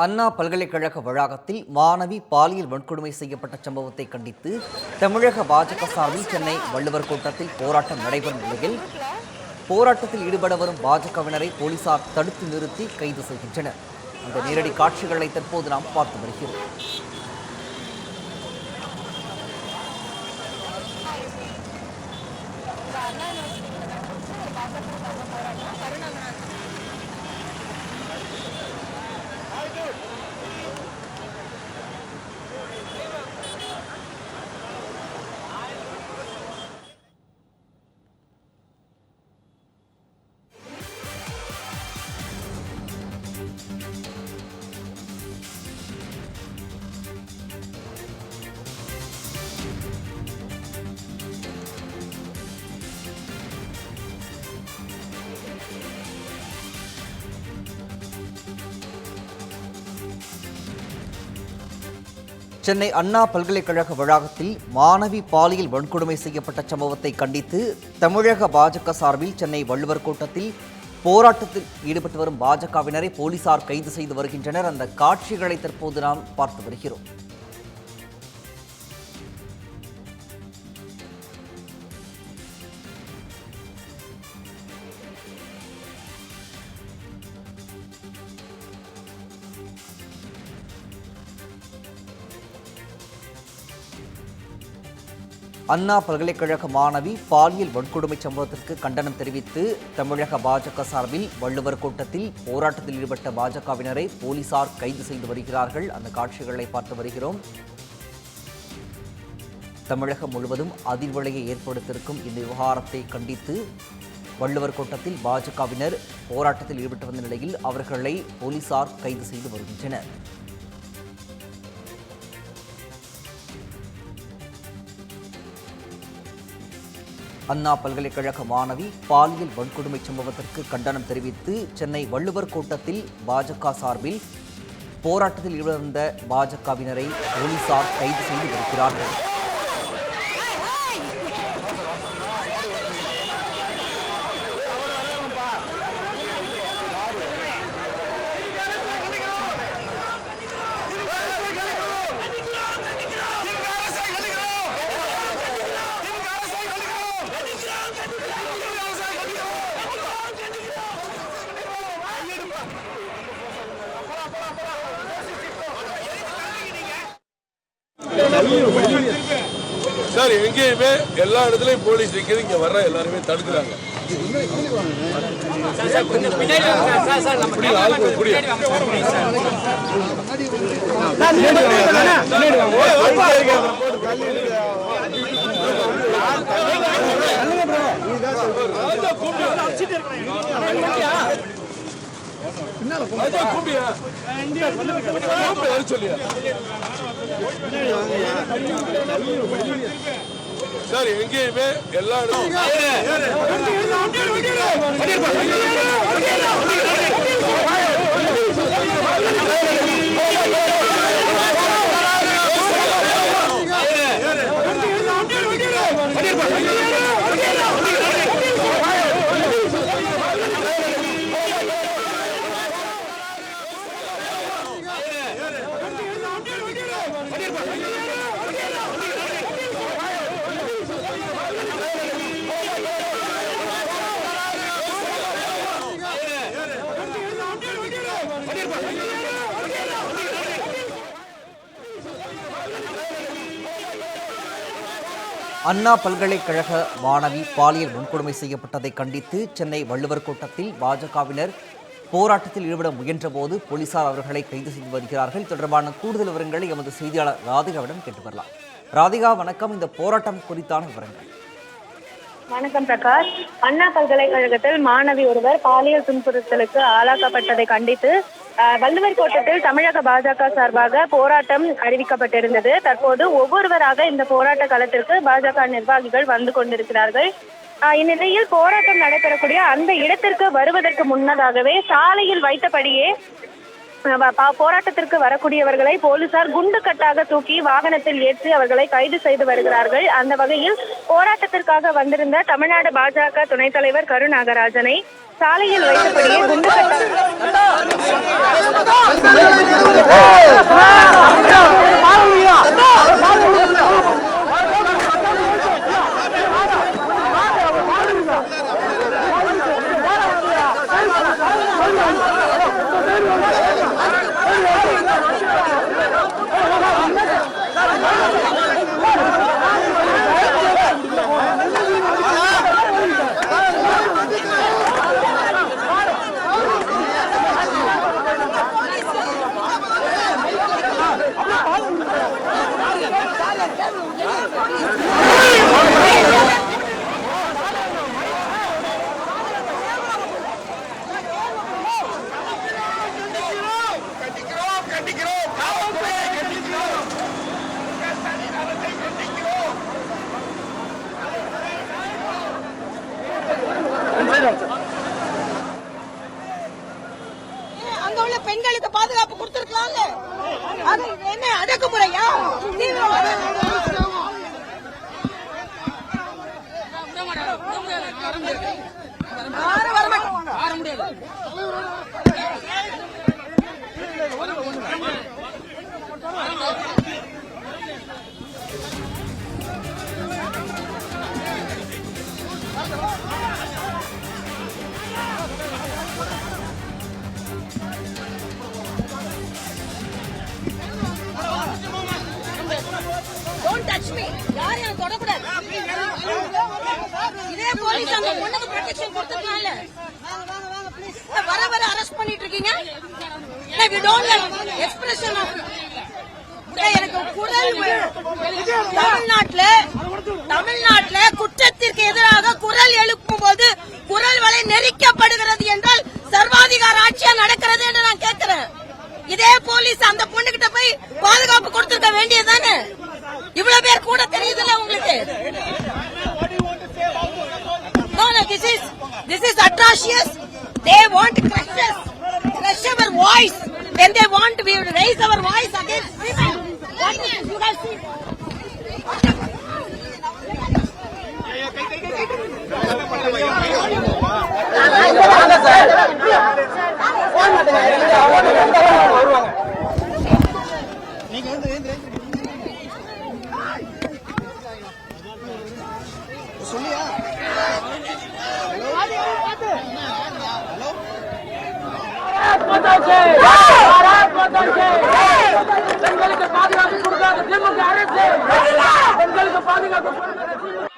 அண்ணா பல்கலைக்கழக வளாகத்தில் மாணவி பாலியல் வன்கொடுமை செய்யப்பட்ட சம்பவத்தை கண்டித்து தமிழக பாஜக சார்பில் சென்னை வள்ளுவர் கூட்டத்தில் போராட்டம் நடைபெறும் நிலையில் போராட்டத்தில் ஈடுபட வரும் பாஜகவினரை போலீசார் தடுத்து நிறுத்தி கைது செய்கின்றனர். அந்த நேரடி காட்சிகளை தற்போது நாம் பார்த்து வருகிறோம். சென்னை அண்ணா பல்கலைக்கழக வளாகத்தில் மாணவி பாலியல் வன்கொடுமை செய்யப்பட்ட சம்பவத்தை கண்டித்து தமிழக பாஜக சார்பில் சென்னை வள்ளுவர் கூட்டத்தில் போராட்டத்தில் ஈடுபட்டு வரும் பாஜகவினரை போலீசார் கைது செய்து வருகின்றனர். அந்த காட்சிகளை தற்போது நாம் பார்த்து வருகிறோம். அண்ணா பல்கலைக்கழக மாணவி பாலியல் வன்கொடுமை சம்பவத்திற்கு கண்டனம் தெரிவித்து தமிழக பாஜக சார்பில் வள்ளுவர் கூட்டத்தில் போராட்டத்தில் ஈடுபட்ட பாஜகவினரை போலீசார் கைது செய்து வருகிறார்கள். அந்த காட்சிகளை பார்த்து வருகிறோம். தமிழகம் முழுவதும் அதிர்வலையை ஏற்படுத்தியிருக்கும் இந்த விவகாரத்தை கண்டித்து வள்ளுவர் கூட்டத்தில் பாஜகவினர் போராட்டத்தில் ஈடுபட்டு வந்த நிலையில் அவர்களை போலீசார் கைது செய்து வருகின்றனர். அண்ணா பல்கலைக்கழக மாணவி பாலியல் வன்கொடுமை சம்பவத்திற்கு கண்டனம் தெரிவித்து சென்னை வள்ளுவர் கூட்டத்தில் பாஜக சார்பில் போராட்டத்தில் ஈடுபட்டிருந்த பாஜகவினரை போலீசார் கைது செய்து வருகிறார்கள் சார் எங்கேயுமே எல்லா இடத்துலயும் போலீஸ் நிக்குது இங்க வர்ற எல்லாருமே தடுக்கிறாங்க கூப்பியா? சொல்லியா? சார் எங்கேயுமே எல்லா இடத்துலயும் அண்ணா பல்கலைக்கழக மாணவி பாலியல் வன்கொடுமை செய்யப்பட்டதை கண்டித்து சென்னை வள்ளுவர் கூட்டத்தில் பாஜகவினர் போராட்டத்தில் ஈடுபட முயன்றபோது போலீசார் அவர்களை கைது செய்து வருகிறார்கள். தொடர்பான கூடுதல் விவரங்களை எமது செய்தியாளர் ராதிகாவிடம் கேட்டு வரலாம். ராதிகா வணக்கம். இந்த போராட்டம் குறித்தான விவரங்கள். வணக்கம் பிரகாஷ். அண்ணா பல்கலைக்கழகத்தில் மாணவி ஒருவர் பாலியல் துன்புறுத்தலுக்கு ஆளாக்கப்பட்டதை கண்டித்து வள்ளுவர் கோட்டத்தில் தமிழக பாஜக சார்பாக போராட்டம் அறிவிக்கப்பட்டிருந்தது. தற்போது ஒவ்வொருவராக இந்த போராட்ட களத்திற்கு பாஜக நிர்வாகிகள் வந்து கொண்டிருக்கிறார்கள். இந்நிலையில் போராட்டம் நடைபெறக்கூடிய அந்த இடத்திற்கு வருவதற்கு முன்னதாகவே சாலையில் வைத்தபடியே போராட்டத்திற்கு வரக்கூடியவர்களை போலீசார் குண்டு கட்டாக தூக்கி வாகனத்தில் ஏற்றி அவர்களை கைது செய்து வருகிறார்கள். அந்த வகையில் போராட்டத்திற்காக வந்திருந்த தமிழ்நாடு பாஜக துணைத் தலைவர் கரு நாகராஜனை சாலையில் வைத்தபடியே குண்டு கட்ட அரெஸ்ட் தமிழ்நாட்டில் எக்ஸ்பிரஷன் எனக்கு குரல் தமிழ்நாட்டுல தமிழ்நாட்டுல குற்றத்திற்கு எதிராக குரல் எழுப்பும் போது குரல் வலை நெரிக்கப்படுகிறது என்றால் சர்வாதிகார ஆட்சியா நடக்கிறது என்று நான் கேட்கிறேன். இதே போலீஸ் அந்த பொண்ணுகிட்ட போய் பாதுகாப்பு கொடுத்திருக்க வேண்டியதுதானே? இவ்வளவு பேர் கூட தெரியுதுல்ல உங்களுக்கு? This is this is atrocious they want crushes crush our voice. When they want, we raise our voice against women. You? माता जय भारत माता जय दंगल के पानी का कुर्दा दिल में गारे से। दंगल के पानी का कुर्दा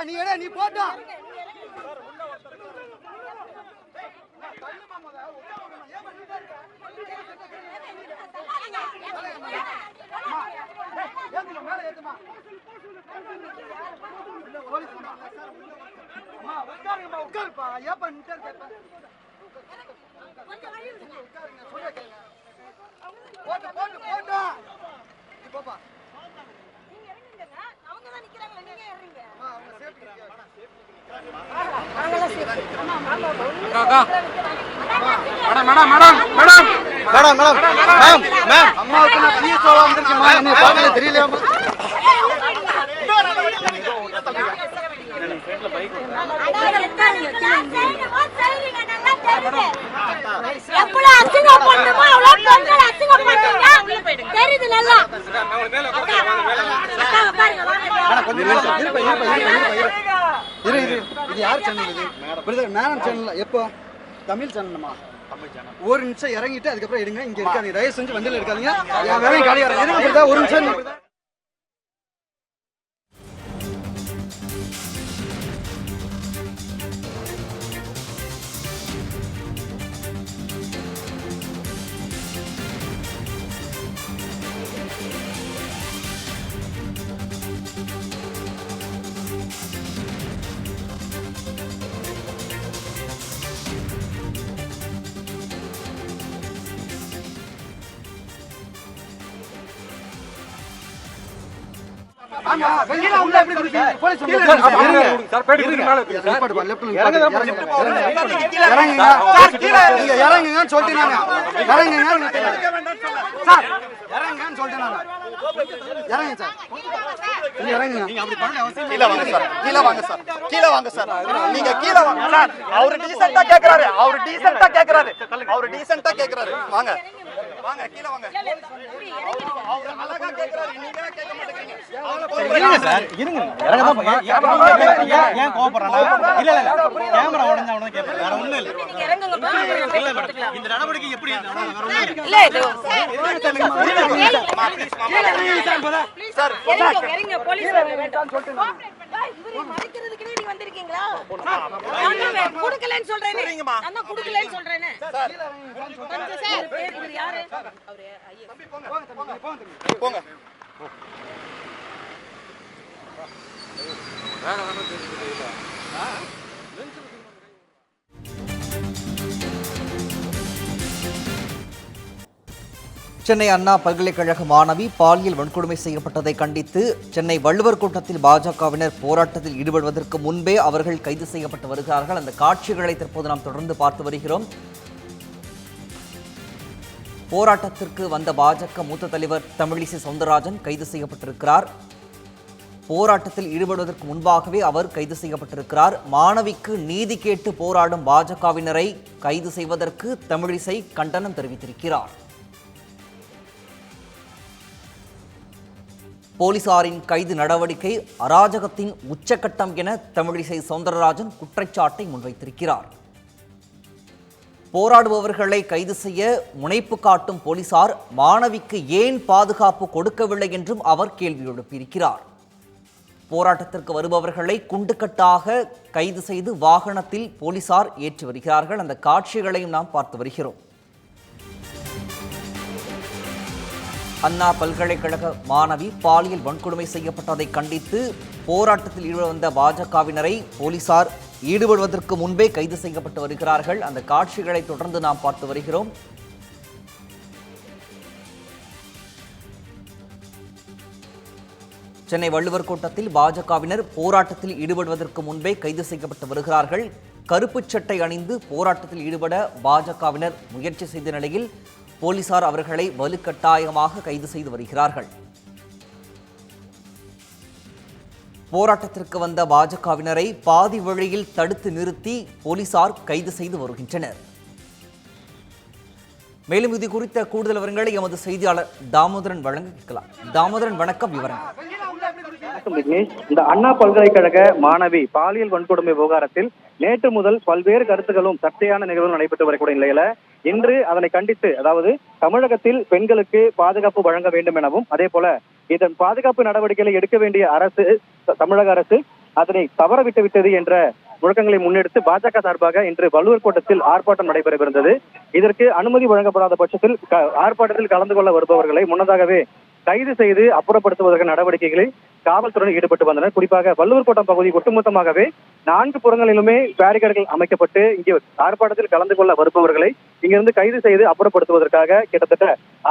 போப்பா நீ எடு நீ போட்டோம் உட்காருப்பா ஏப்பா நின்று இருக்க போட்டு போட்டு போட்டு நீ போப்பா அவங்க தான் நிக்கிறாங்க நீங்க ஏறீங்க அம்மா, அவங்க safety madam madam ma'am ma'am அம்மாவுக்கு நான் பிஎஸ்ஓ வந்திருக்கேன் என்ன பார்க்கல தெரியலையாமா எவ்வளவு பண்ணுமோ பெண்கள் பண்ணீங்க தெரியுது நல்லா பாருங்க இரு இரு. இது யார் சேனல் இது? பிரதர் மேனம் சேனல் எப்போ? தமிழ் சேனல்மா ஒரு நிமிஷம் இறங்கிட்டு அதுக்கப்புறம் எடுங்க. இங்க இருக்காதீங்க. தயவு செஞ்சு வண்டியில் இருக்காதீங்க. ஒரு நிமிஷம். இறங்குங்கன்னு சொல்லிட்டேன் நானு. இறங்குங்க. சார், இறங்குங்கன்னு. இறங்குங்க. சார். கீழே வாங்க சார். கீழே வாங்க சார். கீழே வாங்க சார். நீங்க கீழே வாங்க சார். அவரு டீசென்ட்டா கேக்குறாரு. அவரு டீசென்ட்டா கேக்குறாரு. அவரு டீசென்ட்டா கேக்குறாரு. வாங்க. வாங்க கீழே வாங்க அவரு அழகா கேக்குறாரு நீங்க ஏன் கேட்க மாட்டேங்கிறீங்க இருங்க சார். இருங்க. இறங்க தான் ஏன் கோவப்படுறாங்க இல்ல இல்ல கேமரா உடஞ்சா உடனே வேற ஒண்ணும் இல்ல. இந்த நடவடிக்கை எப்படி இல்ல. சார் இறங்க இறங்க போலீஸ் இவரை மறைக்கிறதுக்குனே நீ வந்திருக்கீங்களா? நான் தான் கொடுக்கலன்னு சொல்றேனே. நான் தான் கொடுக்கலன்னு சொல்றேனே. கொஞ்சம் சார் பேர் இவர் யாரு? அவரு ஐயா. போங்க. சென்னை அண்ணா பல்கலைக்கழக மாணவி பாலியல் வன்கொடுமை செய்யப்பட்டதை கண்டித்து சென்னை வள்ளுவர் கூட்டத்தில் பாஜகவினர் போராட்டத்தில் ஈடுபடுவதற்கு முன்பே அவர்கள் கைது செய்யப்பட்டு வருகிறார்கள். அந்த காட்சிகளை தற்போது நாம் தொடர்ந்து பார்த்து வருகிறோம். போராட்டத்திற்கு வந்த பாஜக மூத்த தலைவர் தமிழிசை சவுந்தரராஜன் கைது செய்யப்பட்டிருக்கிறார். போராட்டத்தில் ஈடுபடுவதற்கு முன்பாகவே அவர் கைது செய்யப்பட்டிருக்கிறார். மாணவிக்கு நீதி கேட்டு போராடும் பாஜகவினரை கைது செய்வதற்கு தமிழிசை கண்டனம் தெரிவித்திருக்கிறார். போலீசாரின் கைது நடவடிக்கை அராஜகத்தின் உச்சகட்டம் என தமிழிசை சவுந்தரராஜன் குற்றச்சாட்டை முன்வைத்திருக்கிறார். போராடுபவர்களை கைது செய்ய முனைப்பு காட்டும் போலீசார் மாணவிக்கு ஏன் பாதுகாப்பு கொடுக்கவில்லை என்றும் அவர் கேள்வி எழுப்பியிருக்கிறார். போராட்டத்திற்கு வருபவர்களை குண்டுக்கட்டாக கைது செய்து வாகனத்தில் போலீசார் ஏற்றி வருகிறார்கள். அந்த காட்சிகளையும் நாம் பார்த்து வருகிறோம். அண்ணா பல்கலைக்கழக மாணவி பாலியல் வன்கொடுமை செய்யப்பட்டதை கண்டித்து போராட்டத்தில் ஈடுபட வந்த பாஜகவினரை போலீசார் ஈடுபடுவதற்கு முன்பே கைது செய்யப்பட்டு வருகிறார்கள். அந்த காட்சிகளை தொடர்ந்து நாம் பார்த்து வருகிறோம். சென்னை வள்ளுவர் கோட்டத்தில் பாஜகவினர் போராட்டத்தில் ஈடுபடுவதற்கு முன்பே கைது செய்யப்பட்டு வருகிறார்கள். கருப்புச் சட்டை அணிந்து போராட்டத்தில் ஈடுபட பாஜகவினர் முயற்சி செய்த நிலையில் போலீசார் அவர்களை வலுக்கட்டாயமாக கைது செய்து வருகிறார்கள். போராட்டத்திற்கு வந்த பாஜகவினரை பாதி வழியில் தடுத்து நிறுத்தி போலீசார் கைது செய்து வருகின்றனர். மேலும் இது குறித்த கூடுதல் விவரங்களை எமது செய்தியாளர் தாமோதரன் வழங்க கேட்கலாம். தாமோதரன் வணக்கம் விவரங்கள். விக்னேஷ். இந்த அண்ணா பல்கலைக்கழக மாணவி பாலியல் வன்கொடுமை விவகாரத்தில் நேற்று முதல் பல்வேறு கருத்துக்களும் சர்ச்சையான நிகழ்வுகள் நடைபெற்று வரக்கூடிய நிலையில இன்று அதனை கண்டித்து அதாவது தமிழகத்தில் பெண்களுக்கு பாதுகாப்பு வழங்க வேண்டும் எனவும் அதே போல இதன் பாதுகாப்பு நடவடிக்கைகளை எடுக்க வேண்டிய அரசு தமிழக அரசு அதனை தவறவிட்டு விட்டது என்ற முழக்கங்களை முன்னெடுத்து பாஜக சார்பாக இன்று வள்ளுவர் கோட்டத்தில் ஆர்ப்பாட்டம் நடைபெறவிருந்தது. இதற்கு அனுமதி வழங்கப்படாத பட்சத்தில் க- ஆர்ப்பாட்டத்தில் கலந்து கொள்ள வருபவர்களை முன்னதாகவே கைது செய்து அப்புறப்படுத்துவதற்கான நடவடிக்கைகளை காவல்துறையினர் ஈடுபட்டு வந்தனர். குறிப்பாக வள்ளுவர் கோட்டம் பகுதி ஒட்டுமொத்தமாகவே நான்கு புறங்களிலுமே பேரிகர்கள் அமைக்கப்பட்டு இங்கே ஆர்ப்பாட்டத்தில் கலந்து கொள்ள வருபவர்களை இங்கிருந்து கைது செய்து அப்புறப்படுத்துவதற்காக கிட்டத்தட்ட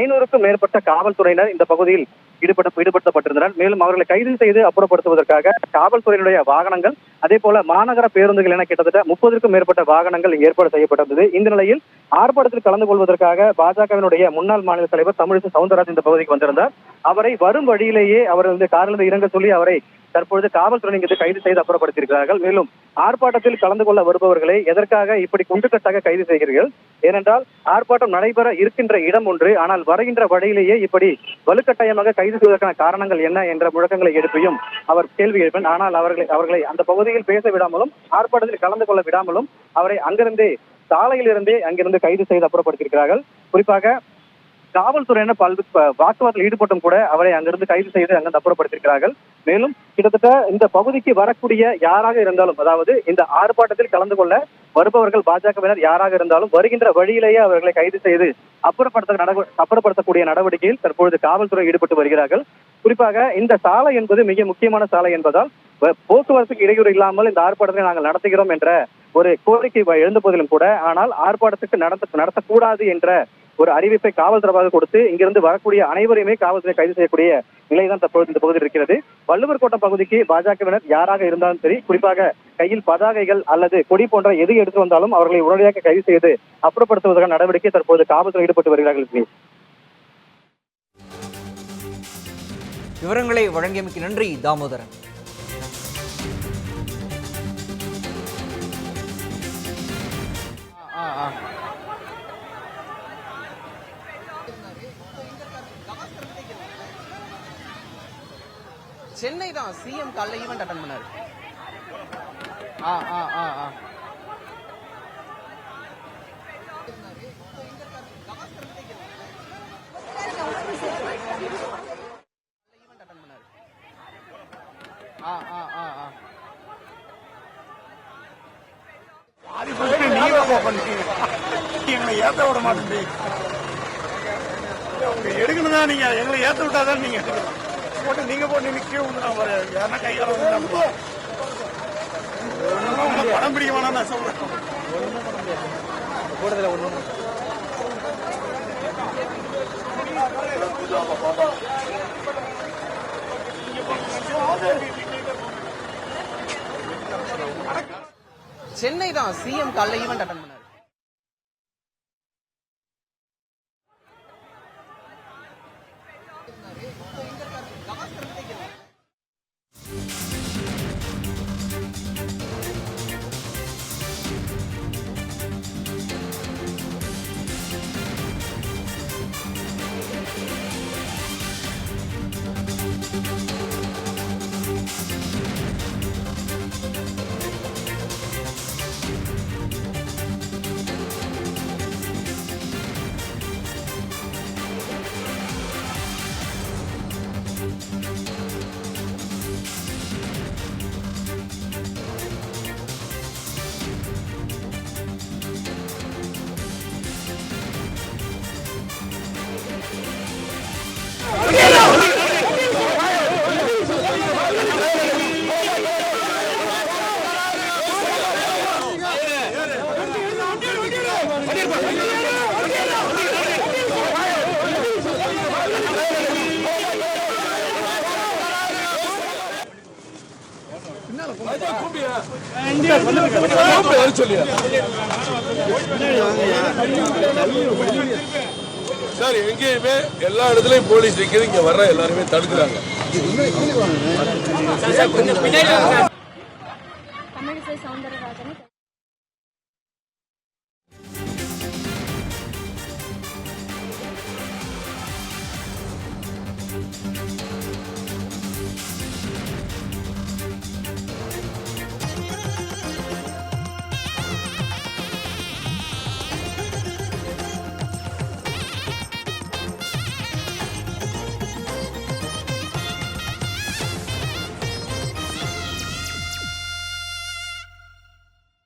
ஐநூறுக்கும் மேற்பட்ட காவல்துறையினர் இந்த பகுதியில் ஈடுபட்டு ஈடுபடுத்தப்பட்டிருந்தனர். மேலும் அவர்களை கைது செய்து அப்புறப்படுத்துவதற்காக காவல்துறையினுடைய வாகனங்கள் அதே போல மாநகர பேருந்துகள் என கிட்டத்தட்ட முப்பதுக்கும் மேற்பட்ட வாகனங்கள் ஏற்பாடு செய்யப்பட்டிருந்தது. இந்த நிலையில் ஆர்ப்பாட்டத்தில் கலந்து கொள்வதற்காக பாஜகவினுடைய முன்னாள் மாநில தலைவர் தமிழிசை சவுந்தரராஜன் இந்த பகுதிக்கு வந்திருந்தார். அவரை வரும் வழியிலேயே அவர் வந்து காரிலிருந்து இறங்க சொல்லி அவரை தற்பொழுது காவல்துறை இங்கு கைது செய்து அப்புறப்படுத்தியிருக்கிறார்கள். மேலும் ஆர்ப்பாட்டத்தில் கலந்து கொள்ள வருபவர்களை எதற்காக இப்படி குண்டுக்கட்டாக கைது செய்கிறீர்கள்? ஏனென்றால் ஆர்ப்பாட்டம் நடைபெற இருக்கின்ற இடம் ஒன்று ஆனால் வருகின்ற வழியிலேயே இப்படி வலுக்கட்டாயமாக கைது செய்வதற்கான காரணங்கள் என்ன என்ற முழக்கங்களை எழுப்பியும் அவர் கேள்வி எழுப்பின் ஆனால் அவர்களை அவர்களை அந்த பகுதியில் பேச விடாமலும் ஆர்ப்பாட்டத்தில் கலந்து கொள்ள விடாமலும் அவரை அங்கிருந்தே சாலையிலிருந்தே அங்கிருந்து கைது செய்து அப்புறப்படுத்தியிருக்கிறார்கள். குறிப்பாக காவல்துறையினர் பல்வேறு வாக்குவாதத்தில் ஈடுபட்டும் கூட அவரை அங்கிருந்து கைது செய்து அங்கிருந்து அப்புறப்படுத்தியிருக்கிறார்கள். மேலும் கிட்டத்தட்ட இந்த பகுதிக்கு வரக்கூடிய யாராக இருந்தாலும் அதாவது இந்த ஆர்ப்பாட்டத்தில் கலந்து கொள்ள வருபவர்கள் பாஜகவினர் யாராக இருந்தாலும் வருகின்ற வழியிலேயே அவர்களை கைது செய்து அப்புறப்படுத்த நட- அப்புறப்படுத்தக்கூடிய நடவடிக்கையில் தற்பொழுது காவல்துறை ஈடுபட்டு வருகிறார்கள். குறிப்பாக இந்த சாலை என்பது மிக முக்கியமான சாலை என்பதால் போக்குவரத்துக்கு இடையூறு இல்லாமல் இந்த ஆர்ப்பாட்டத்தை நாங்கள் நடத்துகிறோம் என்ற ஒரு கோரிக்கை எழுந்த போதிலும் கூட ஆனால் ஆர்ப்பாட்டத்துக்கு நடத்த நடத்தக்கூடாது என்ற ஒரு அறிவிப்பை காவல்துறையாக கொடுத்து இங்கிருந்து வரக்கூடிய அனைவரையுமே காவல்துறை கைது செய்யக்கூடிய நிலைதான் தற்போது இந்த பகுதியில் இருக்கிறது. வள்ளுவர் கோட்டம் பகுதிக்கு பாஜகவினர் யாராக இருந்தாலும் சரி குறிப்பாக கையில் பதாகைகள் அல்லது கொடி போன்ற எது எடுத்து வந்தாலும் அவர்களை உடனடியாக கைது செய்து அப்புறப்படுத்துவதற்கான நடவடிக்கை தற்போது காவல்துறை ஈடுபட்டு வருகிறார்கள் விவரங்களை வழங்கியமைக்கு நன்றி தாமோதரன். சென்னை தான். சிஎம் காலைல ஈவெண்ட் அட்டன் பண்ணாரு. ஆ ஆ ஆ ஆ. ஆ ஆ ஆ ஆ ஆ எங்களை ஏத்த விட மாட்டேன். எடுக்கணும் தான் நீங்க எங்களை ஏத்த விட்டாதான் நீங்க எடுக்கணும். போட்டு நீங்க போட்டு நிக்க விடுனா பாரு யாரா கையால வந்து படம் பிடிக்க வேணாம் நான் சொல்றேன். சென்னை தான் சிஎம் காலைல ஈவெண்ட் அட்டன் சார் எங்கேயுமே எல்லா இடத்துலயும் போலீஸ் நிக்குது இங்க வர்ற எல்லாருமே தடுக்கிறாங்க. தமிழிசை சவுந்தரராஜனை